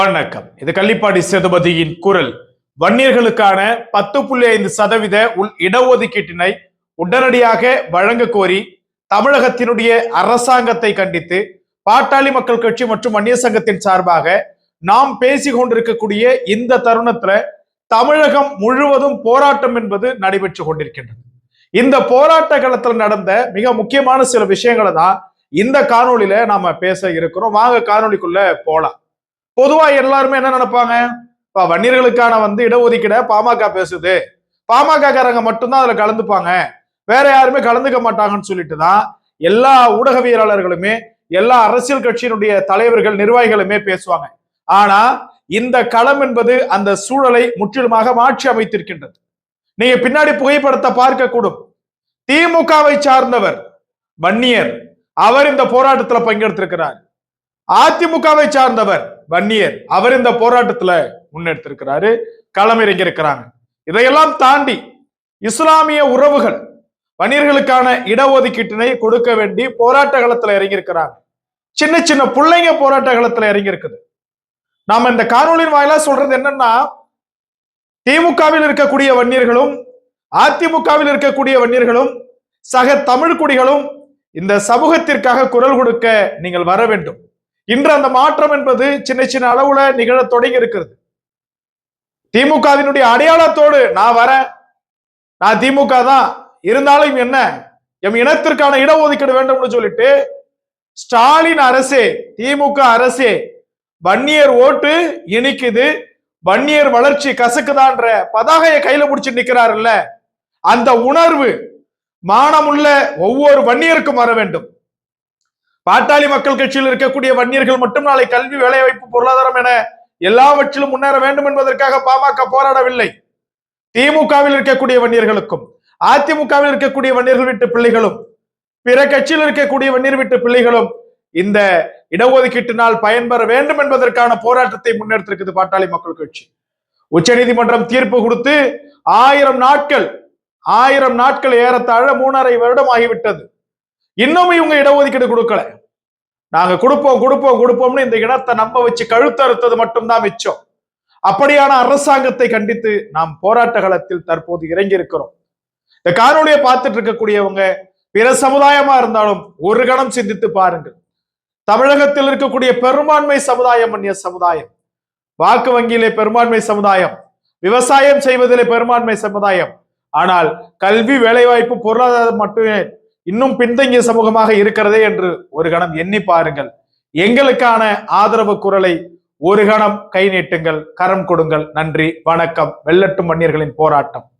வணக்கம். இது கள்ளிப்பாடி சேதுபதியின் குரல். வன்னியர்களுக்கான பத்து புள்ளி ஐந்து சதவீத உள் இடஒதுக்கீட்டினை உடனடியாக வழங்க கோரி தமிழகத்தினுடைய அரசாங்கத்தை கண்டித்து பாட்டாளி மக்கள் கட்சி மற்றும் வன்னியர் சங்கத்தின் சார்பாக நாம் பேசிக் கொண்டிருக்கக்கூடிய இந்த தருணத்துல தமிழகம் முழுவதும் போராட்டம் என்பது நடைபெற்று கொண்டிருக்கின்றது. இந்த போராட்ட காலத்தில் நடந்த மிக முக்கியமான சில விஷயங்களை தான் இந்த காணொளியில நாம பேச இருக்கிறோம். வாங்க காணொளிக்குள்ள போலாம். பொதுவா எல்லாருமே என்ன நினைப்பாங்க? வன்னியர்களுக்கான வந்து இடஒதுக்கீட பாமக பேசுது. பாமக காரங்க மட்டும்தான் அதுல கலந்துப்பாங்க. வேற யாருமே கலந்துக்க மாட்டாங்கன்னு சொல்லிட்டு தான் எல்லா ஊடகவியலாளர்களுமே எல்லா அரசியல் கட்சியினுடைய தலைவர்கள் நிர்வாகிகளுமே பேசுவாங்க. ஆனா இந்த களம் என்பது அந்த சூழலை முற்றிலுமாக மாற்றி அமைத்திருக்கின்றது. நீங்க பின்னாடி புகைப்படத்தை பார்க்க கூடும் திமுகவை சார்ந்தவர் வன்னியர் அவர் இந்த போராட்டத்துல பங்கெடுத்திருக்கிறார். அதிமுகவை சார்ந்தவர் வன்னியர். அவர் இந்த போராட்டத்துல முன்னெடுத்திருக்கிறாரு களமிறங்கி இருக்கிறாங்க இதையெல்லாம் தாண்டி இஸ்லாமிய உறவுகள் வன்னியர்களுக்கான இடஒதுக்கீட்டினை கொடுக்க வேண்டி போராட்ட களத்துல இறங்கி இருக்கிறாங்க சின்ன சின்ன பிள்ளைங்க போராட்ட களத்துல இறங்கி இருக்குது நாம இந்த காணொலியின் வாயிலா சொல்றது என்னன்னா திமுகவில் இருக்கக்கூடிய வன்னியர்களும் அதிமுகவில் இருக்கக்கூடிய வன்னியர்களும் சக தமிழ் குடிகளும் இந்த சமூகத்திற்காக குரல் கொடுக்க நீங்கள் வர வேண்டும். இன்று அந்த மாற்றம் என்பது சின்ன சின்ன அளவுல நிகழ தொடங்கி இருக்கிறது. திமுகவினுடைய அடையாளத்தோடு நான் வரேன் நான் திமுக தான் இருந்தாலும் என்ன எம் இனத்திற்கான இடஒதுக்கீடு வேண்டும்னு சொல்லிட்டு ஸ்டாலின் அரசே திமுக அரசே வன்னியர் ஓட்டு இனிக்குது வன்னியர் வளர்ச்சி கசக்குதான்ற பதாகையை கையில முடிச்சு நிக்கிறாருல்ல அந்த உணர்வு மானமுள்ள ஒவ்வொரு வன்னியருக்கும் வர வேண்டும். பாட்டாளி மக்கள் கட்சியில் இருக்கக்கூடிய வன்னியர்கள் மட்டும் நாளை கல்வி வேலைவாய்ப்பு பொருளாதாரம் என எல்லாவற்றிலும் முன்னேற வேண்டும் என்பதற்காக பாமக போராடவில்லை. திமுகவில் இருக்கக்கூடிய வன்னியர்களுக்கும் அதிமுகவில் இருக்கக்கூடிய வன்னியர்கள் வீட்டு பிள்ளைகளும் பிற கட்சியில் இருக்கக்கூடிய வன்னியர் வீட்டு பிள்ளைகளும் இந்த இடஒதுக்கீட்டினால் பயன்பெற வேண்டும் என்பதற்கான போராட்டத்தை முன்னெடுத்திருக்குது பாட்டாளி மக்கள் கட்சி. உச்சநீதிமன்றம் தீர்ப்பு கொடுத்து ஆயிரம் நாட்கள் ஆயிரம் நாட்கள் ஏறத்தாழ மூணரை வருடம் ஆகிவிட்டது. இன்னும் இவங்க இடஒதுக்கீடு கொடுக்கல. நாங்க கொடுப்போம் கொடுப்போம் கொடுப்போம்னு இந்த இடத்தை நம்ப வச்சு கழுத்தறுத்தது மட்டும்தான் மிச்சம். அப்படியான அரசாங்கத்தை கண்டித்து நாம் போராட்ட களத்தில் தற்போது இறங்கி இருக்கிறோம் இந்த காணொலியை பார்த்துட்டு இருக்கக்கூடியவங்க பிற சமுதாயமா இருந்தாலும் ஒரு கணம் சிந்தித்து பாருங்கள். தமிழகத்தில் இருக்கக்கூடிய பெரும்பான்மை சமுதாயம் அந்நிய சமுதாயம். வாக்கு வங்கியிலே பெரும்பான்மை சமுதாயம். விவசாயம் செய்வதிலே பெரும்பான்மை சமுதாயம். ஆனால் கல்வி வேலைவாய்ப்பு பொருளாதாரம் மட்டுமே இன்னும் பின்தங்கிய சமூகமாக இருக்கிறதே என்று ஒரு கணம் எண்ணி பாருங்கள். எங்களுக்கான ஆதரவு குரலை ஒரு கணம் கை நீட்டுங்கள் கரம் கொடுங்கள். நன்றி வணக்கம். வெள்ளட்டும் மன்னியர்களின் போராட்டம்.